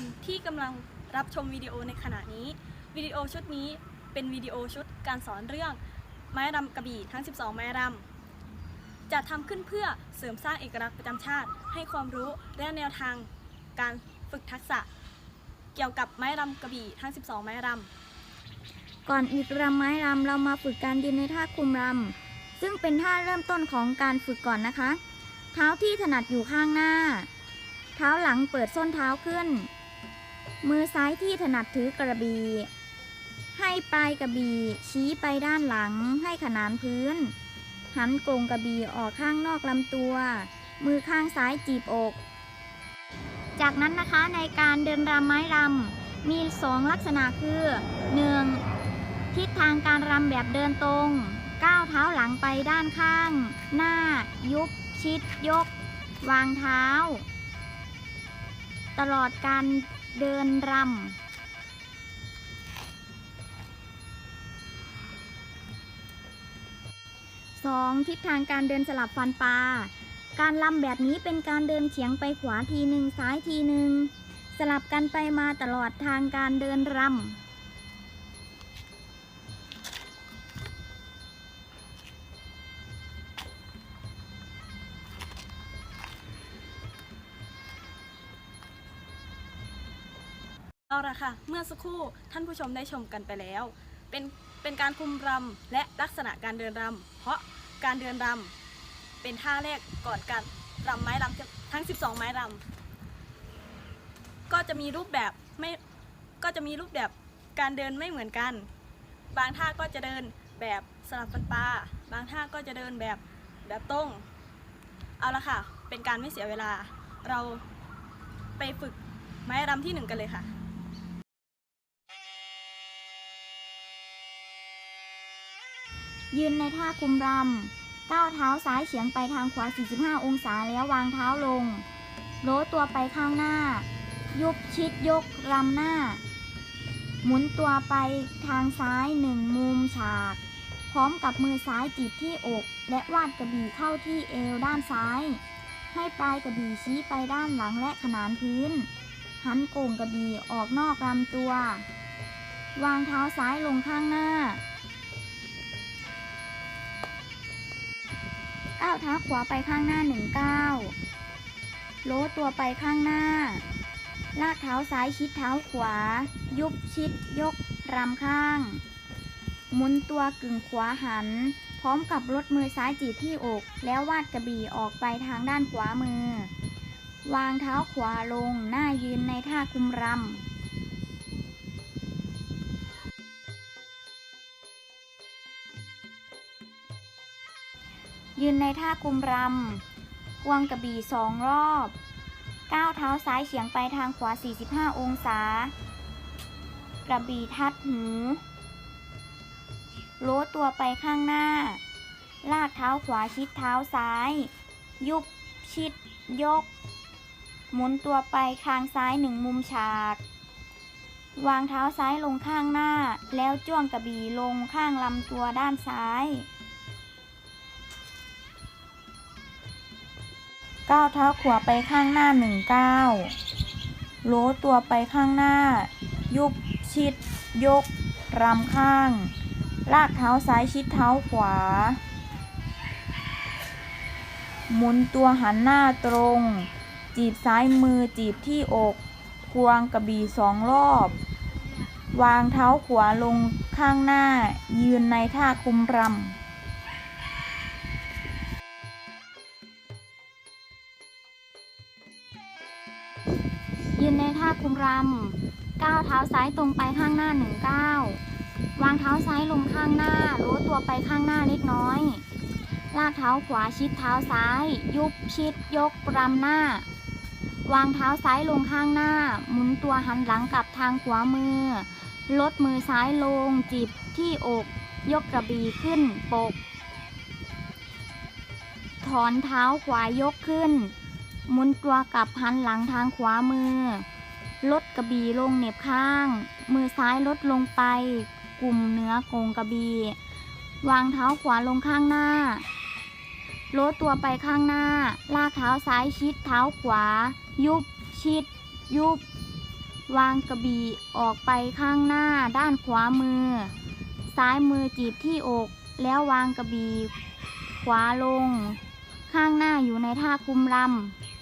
นที่กำลังรับชมวิดีโอในขณะนี้ วิดีโอชุดนี้เป็นวิดีโอชุดการสอนเรื่องไม้รำกระบี่ทั้ง 12 ไม้รำจะทำขึ้นเพื่อเสริมสร้างเอกลักษณ์ประจำชาติ ให้ความรู้และแนวทางการฝึกทักษะ เกี่ยวกับไม้รำกระบี่ทั้ง 12 ไม้รำก่อนอีกรำไม้รำเรามาฝึกการยืนในท่าคุมรำซึ่งเป็นท่าเริ่มต้นของการฝึกก่อนนะคะ เท้าที่ถนัดอยู่ข้างหน้า เท้าหลังเปิดส้นเท้าขึ้น มือซ้ายที่ถนัดถือกระบี่ ให้ปลายกระบี่ชี้ไปด้านหลังให้ขนานพื้น หันโกงกระบี่ออกข้างนอกลำตัว มือข้างซ้ายจีบอก จากนั้นนะคะในการเดินรำไม้รำมีสองลักษณะคือ 1. ทิศทางการรำแบบเดินตรงก้าวเท้าหลังไปด้านข้าง หน้า ยุบ ชิด ยก วางเท้า ตลอดการ เดินรำสองทิศทางการเดินสลับฟันปลา การลำแบบนี้เป็นการเดินเฉียงไปขวาทีหนึ่งซ้ายทีหนึ่งสลับกันไปมาตลอดทางการเดินรำ เอาละค่ะ เมื่อสักครู่ท่านผู้ชมได้ชมกันไปแล้ว เป็นเป็นการคุมรำและลักษณะการเดินรำเพราะการเดินรำเป็นท่าแรกก่อนการรำไม้รำทั้ง 12 ไม้รำก็จะมีรูปแบบไม่ก็จะมีรูปแบบการเดินไม่เหมือนกัน บางท่าก็จะเดินแบบสลับฟันปลาบางท่าก็จะเดินแบบแบบตรงเอาละค่ะ เป็นการไม่เสียเวลา เราไปฝึกไม้รำที่หนึ่งกันเลยค่ะ ยืนในท่าคุมรำก้าวเท้าซ้ายเฉียงไปทางขวา 45 องศาแล้ววางเท้าลง โล้ตัวไปข้างหน้า ยุบชิดยกรำหน้า หมุนตัวไปทางซ้ายหนึ่งมุมฉาก พร้อมกับมือซ้ายจีบที่อก และวาดกระบี่เข้าที่เอวด้านซ้าย ให้ปลายกระบี่ชี้ไปด้านหลังและขนานพื้น หันโก่งกระบี่ออกนอกลำตัว วางเท้าซ้ายลงข้างหน้า ก้าวเท้าขวาไปข้างหน้าหนึ่งก้าวโล้ตัวไปข้างหน้า ลากเท้าซ้ายชิดเท้าขวา ยุบชิดยกรำข้าง หมุนตัวกึ่งขวาหัน พร้อมกับลดมือซ้ายจีบที่อก แล้ววาดกระบี่ออกไปทางด้านขวามือ วางเท้าขวาลงหน้ายืนในท่าคุมรำ ยืนในท่ากุมรำควงกระบี่สองรอบก้าวเท้าซ้ายเฉียงไปทางขวา 45 องศา กระบี่ทัดหูโล้ตัวไปข้างหน้า ลากเท้าขวาชิดเท้าซ้าย ยุบชิด ยก หมุนตัวไปข้างซ้ายหนึ่งมุมฉาก วางเท้าซ้ายลงข้างหน้า แล้วจ้วงกระบี่ลงข้างลำตัวด้านซ้าย ก้าวเท้าขวาไปข้างหน้าหนึ่งก้าวโล้ตัวไปข้างหน้า ยุบชิด ยก รำข้าง ลากเท้าซ้ายชิดเท้าขวา หมุนตัวหันหน้าตรง จีบซ้ายมือจีบที่อกควงกระบี่สองรอบ วางเท้าขวาลงข้างหน้า ยืนในท่าคุมรำ ยืนในท่าคุมรำก้าวเท้าซ้ายตรงไปข้างหน้าหนึ่งก้าววางเท้าซ้ายลงข้างหน้า รู้ตัวไปข้างหน้าเล็กน้อย ลากเท้าขวาชิดเท้าซ้าย ยุบชิดยกรำหน้า วางเท้าซ้ายลงข้างหน้า หมุนตัวหันหลังกลับทางขวามือ ลดมือซ้ายลงจีบที่อก ยกกระบี่ขึ้นปก ถอนเท้าขวายกขึ้น หมุนตัวกลับหันหลังทางขวามือ ลดกระบี่ลงเหน็บข้าง มือซ้ายลดลงไป กลุ่มเนื้อโกงกระบี่วางเท้าขวาลงข้างหน้าลดตัวไปข้างหน้า ลากเท้าซ้ายชิดเท้าขวา ยุบชิด ยุบ วางกระบี่ออกไปข้างหน้า ด้านขวามือ ซ้ายมือจีบที่อก แล้ววางกระบี่ขวาลง ข้างหน้าอยู่ในท่าคุมลำ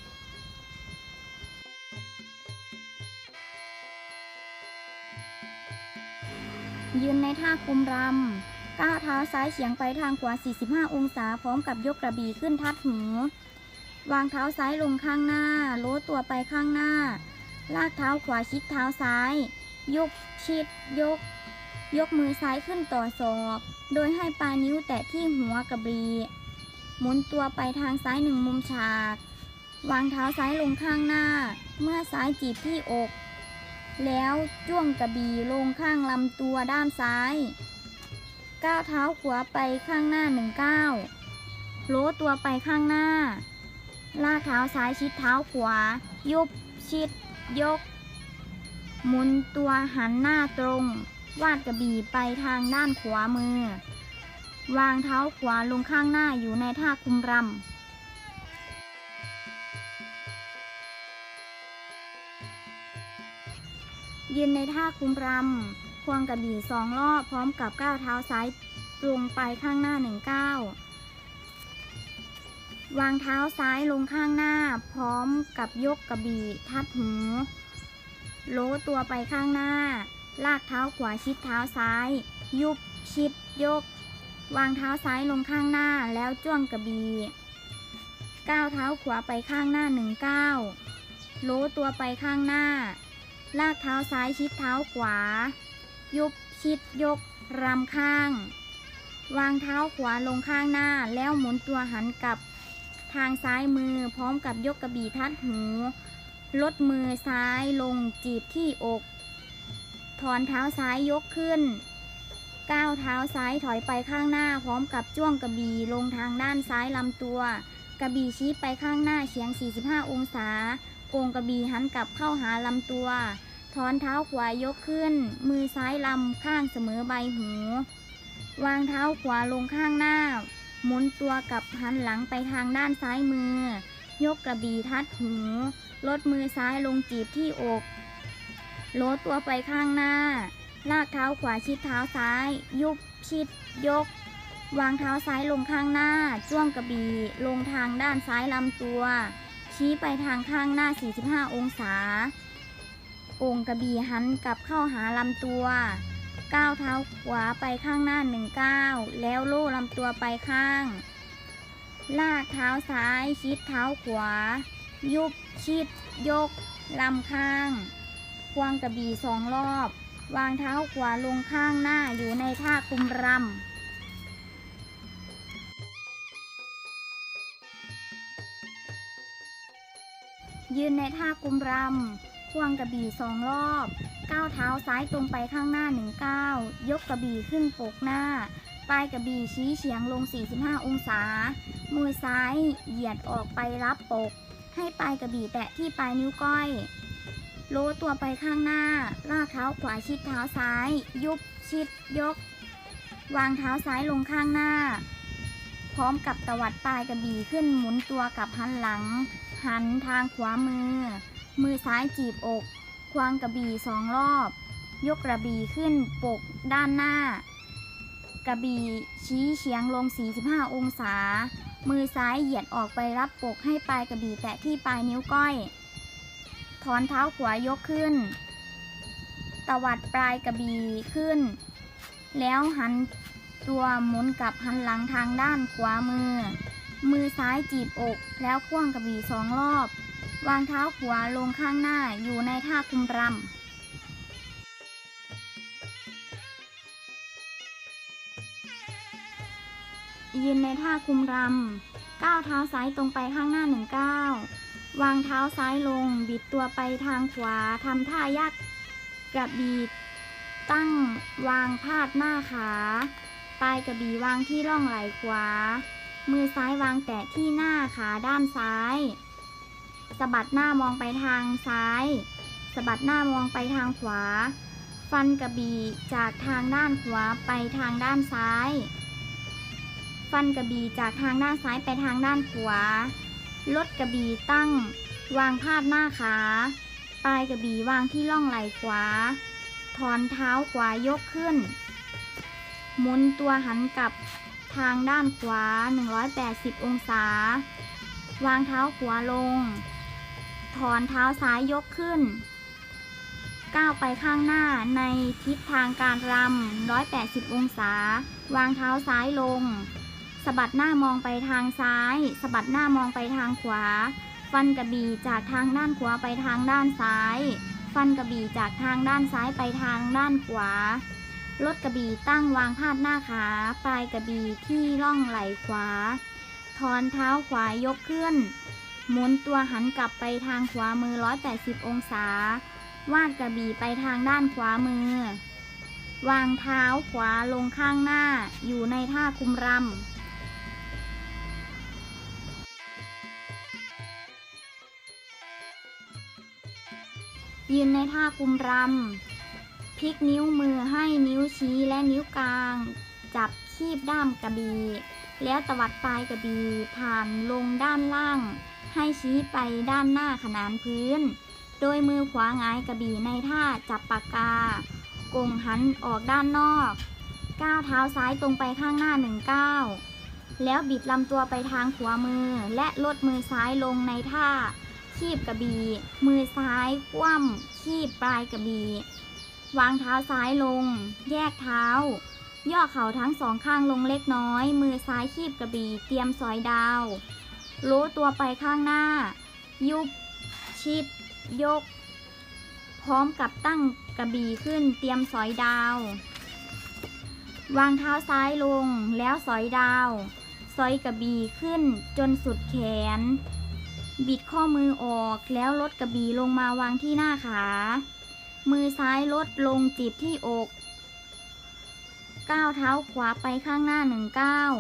ยืนในท่าคุมรำ ก้าวเท้าซ้ายเฉียงไปทางขวา 45 องศา พร้อมกับยกกระบี่ขึ้นทัดหู วางเท้าซ้ายลงข้างหน้า โล้ตัวไปข้างหน้า ลากเท้าขวาชิดเท้าซ้าย ยกชิด ยก ยกมือซ้ายขึ้นต่อศอก โดยให้ปลายนิ้วแตะที่หัวกระบี่ หมุนตัวไปทางซ้ายหนึ่งมุมฉาก วางเท้าซ้ายลงข้างหน้า เมื่อซ้ายจีบที่อก แล้วจ้วงกระบี่ลงข้างลำตัวด้านซ้ายก้าวเท้าขวาไปข้างหน้าหนึ่งก้าวโล้ตัวไปข้างหน้า ลากเท้าซ้ายชิดเท้าขวา ยุบชิด ยก หมุนตัวหันหน้าตรง วาดกระบี่ไปทางด้านขวามือ วางเท้าขวาลงข้างหน้าอยู่ในท่าคุมรำ ยืนในท่าคุ้มรำ ควงกระบี่สองรอบพร้อมกับก้าวเท้าซ้ายตรงไปข้างหน้าหนึ่งก้าววางเท้าซ้ายลงข้างหน้า พร้อมกับยกกระบี่ทัดหูโล้ตัวไปข้างหน้า ลากเท้าขวาชิดเท้าซ้าย ยุบชิดยก วางเท้าซ้ายลงข้างหน้าแล้วจ้วงกระบี่ก้าวเท้าขวาไปข้างหน้าหนึ่งก้าวโล้ตัวไปข้างหน้า ลากเท้าซ้ายชิดเท้าขวา ยุบชิดยกรำข้าง วางเท้าขวาลงข้างหน้า แล้วหมุนตัวหันกลับทางซ้ายมือพร้อมกับยกกระบี่ทัดหู ลดมือซ้ายลงจีบที่อก ถอนเท้าซ้ายยกขึ้น ก้าวเท้าซ้ายถอยไปข้างหน้า พร้อมกับจ้วงกระบี่ลงทางด้านซ้ายลำตัว กระบี่ชี้ไปข้างหน้าเฉียง 45 องศาโกงกระบี่หันกลับเข้าหาลำตัว ถอนเท้าขวายกขึ้น มือซ้ายลำข้างเสมอใบหู วางเท้าขวาลงข้างหน้า หมุนตัวกลับหันหลังไปทางด้านซ้ายมือ ยกกระบี่ทัดหู ลดมือซ้ายลงจีบที่อกโลดตัวไปข้างหน้า ลากเท้าขวาชิดเท้าซ้าย ยุบชิด ยก วางเท้าซ้ายลงข้างหน้า จ้วงกระบี่ ลงทางด้านซ้ายลำตัว ชี้ไปทางข้างหน้า 45 องศา โอ่งกระบี่หันกลับเข้าหาลำตัว ก้าวเท้าขวาไปข้างหน้าหนึ่งก้าวแล้วโล่ลำตัวไปข้าง ลากเท้าซ้ายชิดเท้าขวา ยุบชิด ยกลำข้าง ควงกระบี่สองรอบ วางเท้าขวาลงข้างหน้าอยู่ในท่าคุมรำยืนในท่ากุมรำ ควงกระบี่สองรอบก้าวเท้าซ้ายตรงไปข้างหน้าหนึ่งก้าวยกกระบี่ขึ้นปกหน้า ปลายกระบี่ชี้เฉียงลง 45 องศา มือซ้ายเหยียดออกไปรับปก ให้ปลายกระบี่แตะที่ปลายนิ้วก้อยโลตัวไปข้างหน้า ลากเท้าขวาชิดเท้าซ้าย ยุบชิดยก วางเท้าซ้ายลงข้างหน้า พร้อมกับตวัดปลายกระบี่ขึ้นหมุนตัวกลับหันหลัง หันทางขวามือ มือซ้ายจีบอก ควางกระบี่สองรอบ ยกกระบี่ขึ้นปกด้านหน้า กระบี่ชี้เฉียงลง 45 องศา มือซ้ายเหยียดออกไปรับปกให้ปลายกระบี่แตะที่ปลายนิ้วก้อย ถอนเท้าขวายกขึ้น ตวัดปลายกระบี่ขึ้น แล้วหันตัวหมุนกลับหันหลังทางด้านขวามือ มือซ้ายจีบอกแล้วควงกระบี่สองรอบ วางเท้าขวาลงข้างหน้าอยู่ในท่าคุมรำยืนในท่าคุมรำก้าวเท้าซ้ายตรงไปข้างหน้าหนึ่งก้าววางเท้าซ้ายลง บิดตัวไปทางขวาทำท่ายักกระบีตั้งวางพาดหน้าขาปลายกระบี่วางที่ร่องไหล่ขวา มือซ้ายวางแตะที่หน้าขาด้านซ้าย สะบัดหน้ามองไปทางซ้ายสะบัดหน้ามองไปทางขวา ฟันกระบี่จากทางด้านขวาไปทางด้านซ้าย ฟันกระบี่จากทางด้านซ้ายไปทางด้านขวา ลดกระบี่ตั้ง วางพาดหน้าขา ปลายกระบี่วางที่ล่องไหล่ขวา ถอนเท้าขวายกขึ้น หมุนตัวหันกลับทางด้านขวา 180 องศา วางเท้าขวาลง ถอนเท้าซ้ายยกขึ้น ก้าวไปข้างหน้าในทิศทางการรำ 180 องศา วางเท้าซ้ายลง สะบัดหน้ามองไปทางซ้าย สะบัดหน้ามองไปทางขวา ฟันกระบี่จากทางด้านขวาไปทางด้านซ้าย ฟันกระบี่จากทางด้านซ้ายไปทางด้านขวา ลดกระบี่ตั้งวางพาดหน้าขา ปลายกระบี่ที่ร่องไหล่ขวา ถอนเท้าขวายกขึ้น หมุนตัวหันกลับไปทางขวามือ 180 องศา วาดกระบี่ไปทางด้านขวามือ วางเท้าขวาลงข้างหน้า อยู่ในท่าคุมรำยืนในท่าคุมรำ พลิกนิ้วมือให้นิ้วชี้และนิ้วกลาง จับคีบด้ามกระบี่ แล้วตวัดปลายกระบี่ผ่านลงด้านล่าง ให้ชี้ไปด้านหน้าขนานพื้น โดยมือขวาหงายกระบี่ในท่าจับปากกากงหันออกด้านนอก ก้าวเท้าซ้ายตรงไปข้างหน้าหนึ่งก้าวแล้วบิดลำตัวไปทางขวามือและลดมือซ้ายลงในท่า คีบกระบี่ มือซ้ายคว่ำคีบปลายกระบี่วางเท้าซ้ายลง แยกเท้า ย่อเข่าทั้งสองข้างลงเล็กน้อย มือซ้ายคีบกระบี่เตรียมสอยดาว โล้ตัวไปข้างหน้า ยุบ ชิด ยก พร้อมกับตั้งกระบี่ขึ้นเตรียมสอยดาว วางเท้าซ้ายลงแล้วสอยดาว สอยกระบี่ขึ้นจนสุดแขน บิดข้อมือออกแล้วลดกระบี่ลงมาวางที่หน้าขา มือซ้ายลดลงจีบที่อกก้าวเท้าขวาไปข้างหน้าหนึ่งก้าว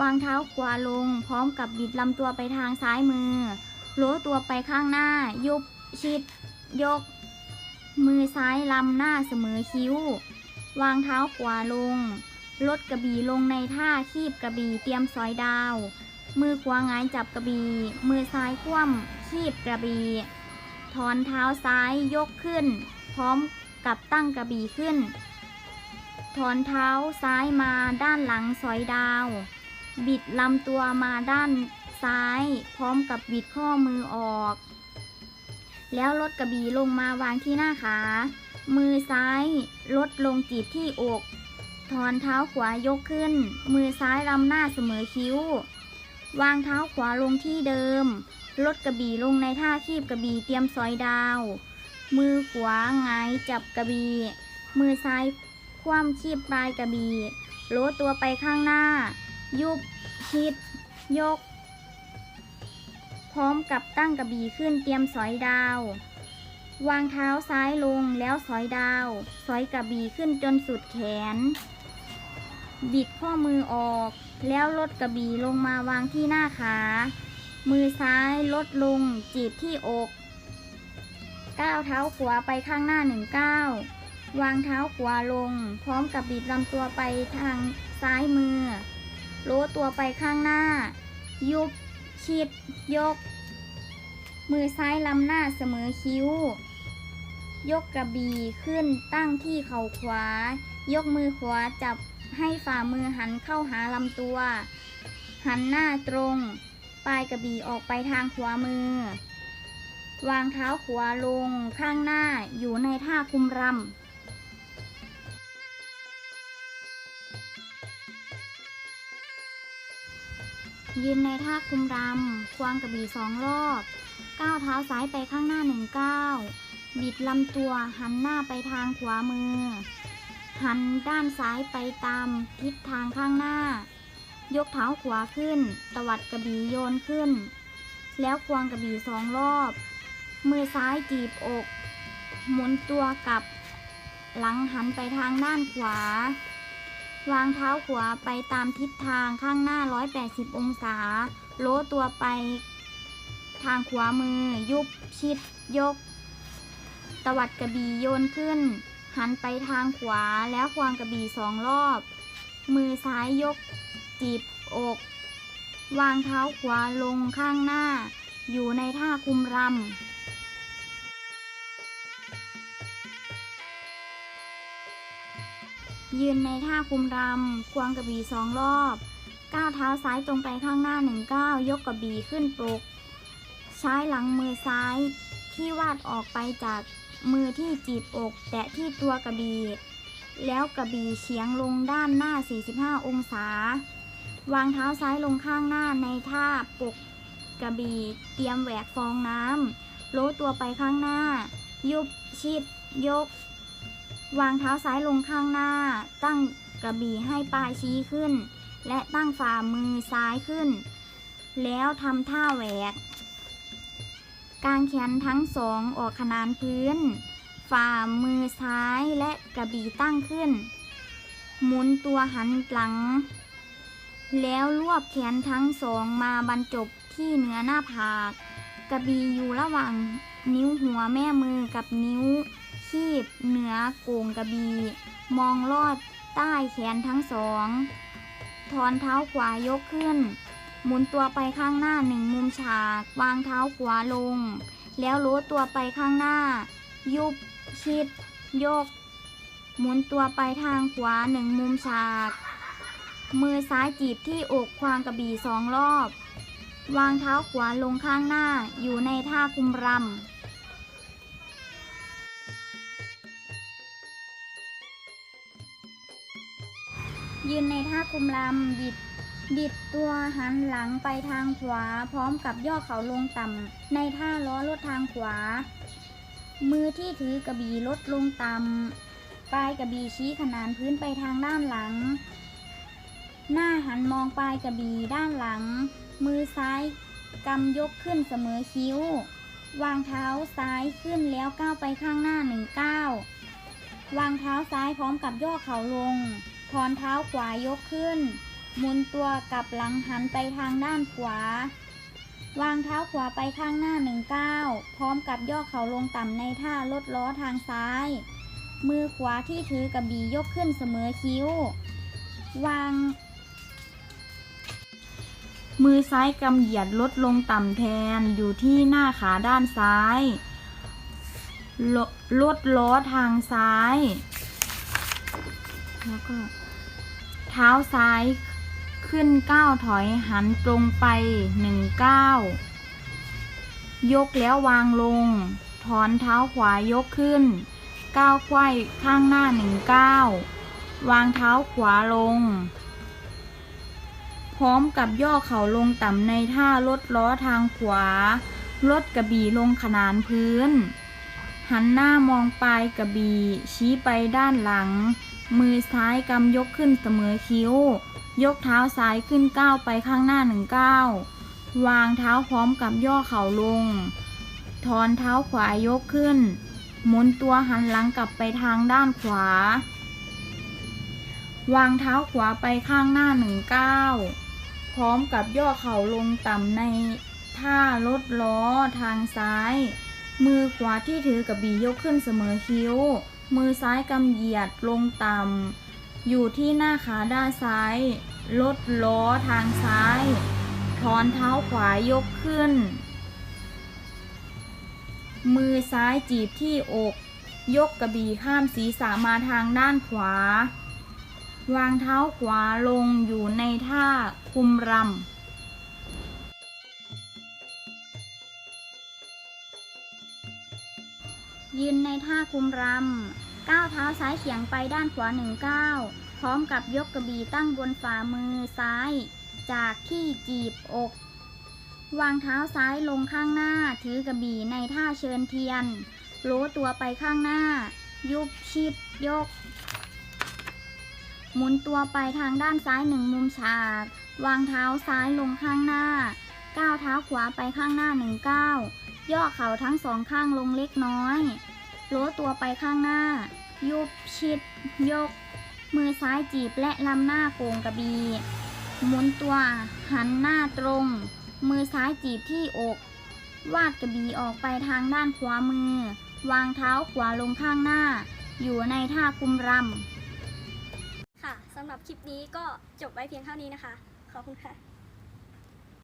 วางเท้าขวาลง พร้อมกับบิดลำตัวไปทางซ้ายมือโล้ตัวไปข้างหน้า ยุบชิด ยก มือซ้ายลำหน้าเสมอคิ้ว วางเท้าขวาลง ลดกระบี่ลงในท่าคีบกระบี่เตรียมสอยดาว มือขวางายจับกระบี่ มือซ้ายคว่ำคีบกระบี่ ถอนเท้าซ้ายยกขึ้น พร้อมกับตั้งกระบี่ขึ้น ถอนเท้าซ้ายมาด้านหลังสอยดาว บิดลำตัวมาด้านซ้าย พร้อมกับบิดข้อมือออก แล้วลดกระบี่ลงมาวางที่หน้าขา มือซ้ายลดลงจีบที่อกถอนเท้าขวายกขึ้น มือซ้ายลำหน้าเสมอคิ้ว วางเท้าขวาลงที่เดิม ลดกระบี่ลงในท่าคีบกระบี่เตรียมซอยดาว มือขวาหงายจับกระบี่มือซ้ายคว่ำคีบปลายกระบี่โลตัวไปข้างหน้า ยุบชิด ยก พร้อมกับตั้งกระบี่ขึ้นเตรียมสอยดาว วางเท้าซ้ายลงแล้วสอยดาว สอยกระบี่ขึ้นจนสุดแขน บิดข้อมือออก แล้วลดกระบี่ลงมาวางที่หน้าขา มือซ้ายลดลง จีบที่อกก้าวเท้าขวาไปข้างหน้าหนึ่งก้าววางเท้าขวาลง พร้อมกับบิดลำตัวไปทางซ้ายมือ โลตัวไปข้างหน้า ยุบ ชิด ยก มือซ้ายลำหน้าเสมอคิ้ว ยกกระบี่ขึ้นตั้งที่เข่าขวา ยกมือขวาจับให้ฝ่ามือหันเข้าหาลำตัว หันหน้าตรง ปลายกระบี่ออกไปทางขวามือ วางเท้าขวาลงข้างหน้าอยู่ในท่าคุมรำ ยืนในท่าคุมรำ ควางกระบี่สองรอบ ก้าวเท้าซ้ายไปข้างหน้าหนึ่งก้าว บิดลำตัวหันหน้าไปทางขวามือ หันด้านซ้ายไปตามทิศทางข้างหน้า ยกเท้าขวาขึ้น ตวัดกระบี่โยนขึ้น แล้วควงกระบี่สองรอบ มือซ้ายจีบอก หมุนตัวกลับ หลังหันไปทางด้านขวา วางเท้าขวาไปตามทิศทางข้างหน้า 180 องศา โล้ตัวไปทางขวามือ ยุบชิด ยก ตวัดกระบี่โยนขึ้น หันไปทางขวาแล้วควงกระบี่สองรอบ มือซ้ายยก จีบอก วางเท้าขวาลงข้างหน้า อยู่ในท่าคุมรำ ยืนในท่าคุมรำ ควงกระบี่สองรอบ ก้าวเท้าซ้ายตรงไปข้างหน้าหนึ่งก้าวยกกระบี่ขึ้นปลุก ใช้หลังมือซ้ายที่วาดออกไปจากมือที่จีบอก แตะที่ตัวกระบี่แล้วกระบี่เฉียงลงด้านหน้า 45 องศา วางเท้าซ้ายลงข้างหน้าในท่าปลุกกระบี่เตรียมแหวกฟองน้ำโล้ตัวไปข้างหน้า ยุบชิด ยก วางเท้าซ้ายลงข้างหน้า ตั้งกระบี่ให้ปลายชี้ขึ้น และตั้งฝ่ามือซ้ายขึ้น แล้วทำท่าแหวก กางแขนทั้งสองออกขนานพื้น ฝ่ามือซ้ายและกระบี่ตั้งขึ้น หมุนตัวหันหลัง แล้วรวบแขนทั้งสองมาบรรจบที่เหนือหน้าผาก กระบี่อยู่ระหว่างนิ้วหัวแม่มือกับนิ้ว คีบเหนือโกงกระบี่มองลอดใต้แขนทั้งสอง ถอนเท้าขวายกขึ้น หมุนตัวไปข้างหน้าหนึ่งมุมฉาก วางเท้าขวาลง แล้วโล้ตัวไปข้างหน้า ยุบชิด ยก หมุนตัวไปทางขวาหนึ่งมุมฉาก มือซ้ายจีบที่อกควางกระบี่สองรอบ วางเท้าขวาลงข้างหน้าอยู่ในท่าคุมรำ ยืนในท่าคุมลำบิดบิดตัวหันหลังไปทางขวา พร้อมกับย่อเข่าลงต่ำในท่าล้อลดทางขวา มือที่ถือกระบี่ลดลงต่ำปลายกระบี่ชี้ขนานพื้นไปทางด้านหลัง หน้าหันมองปลายกระบี่ด้านหลัง มือซ้ายกำยกขึ้นเสมอคิ้ว วางเท้าซ้ายขึ้นแล้วก้าวไปข้างหน้าหนึ่งก้าววางเท้าซ้ายพร้อมกับย่อเข่าลง ถอนเท้าขวายกขึ้น หมุนตัวกลับหลังหันไปทางด้านขวา วางเท้าขวาไปข้างหน้าหนึ่งก้าวพร้อมกับย่อเข่าลงต่ำในท่าลดล้อทางซ้าย มือขวาที่ถือกระบี่ยกขึ้นเสมอคิ้ว วาง มือซ้ายกำเหยียดลดลงต่ำแทนอยู่ที่หน้าขาด้านซ้ายลลดล้อทางซ้าย แล้วก็ ท้าซ้ายขึ้นก้าวถอยหันตรงไปหนึ่งก้าวยกแล้ววางลง ถอนเท้าขวายกขึ้นก้าวไขว้ข้างหน้าหนึ่งก้าววางเท้าขวาลง พร้อมกับย่อเข่าลงต่ำในท่าลดล้อทางขวา ลดกระบี่ลงขนานพื้น หันหน้ามองปลายกระบี่ชี้ไปด้านหลัง มือซ้ายกำยกขึ้นเสมอคิ้ว ยกเท้าซ้ายขึ้นก้าวไปข้างหน้าหนึ่งก้าววางเท้าพร้อมกับย่อเข่าลง ถอนเท้าขวายกขึ้น หมุนตัวหันหลังกลับไปทางด้านขวา วางเท้าขวาไปข้างหน้าหนึ่งก้าวพร้อมกับย่อเข่าลงต่ำในท่าลดล้อทางซ้าย มือขวาที่ถือกระบี่ยกขึ้นเสมอคิ้ว มือซ้ายกำเหยียดลงต่ำ อยู่ที่หน้าขาด้านซ้าย ลดล้อทางซ้าย ถอนเท้าขวายกขึ้น มือซ้ายจีบที่อก ยกกระบี่ข้ามศีรษะมาทางด้านขวา วางเท้าขวาลงอยู่ในท่าคุมรำ ยืนในท่าคุมรำก้าวเท้าซ้ายเฉียงไปด้านขวาหนึ่งก้าวพร้อมกับยกกระบี่ตั้งบนฝ่ามือซ้าย จากที่จีบอกวางเท้าซ้ายลงข้างหน้าถือกระบี่ในท่าเชิญเทียนโล้ตัวไปข้างหน้า ยุบชิดยก หมุนตัวไปทางด้านซ้ายหนึ่งมุมฉาก วางเท้าซ้ายลงข้างหน้า ก้าวเท้าขวาไปข้างหน้าหนึ่งก้าวย่อเข่าทั้งสองข้างลงเล็กน้อย โล้ตัวไปข้างหน้า ยุบชิด ยก มือซ้ายจีบและลำหน้าโกงกระบี่หมุนตัวหันหน้าตรง มือซ้ายจีบที่อก วาดกระบี่ออกไปทางด้านขวามือ วางเท้าขวาลงข้างหน้า อยู่ในท่าคุมรำค่ะสำหรับคลิปนี้ก็จบไว้เพียงเท่านี้นะคะ ขอบคุณค่ะ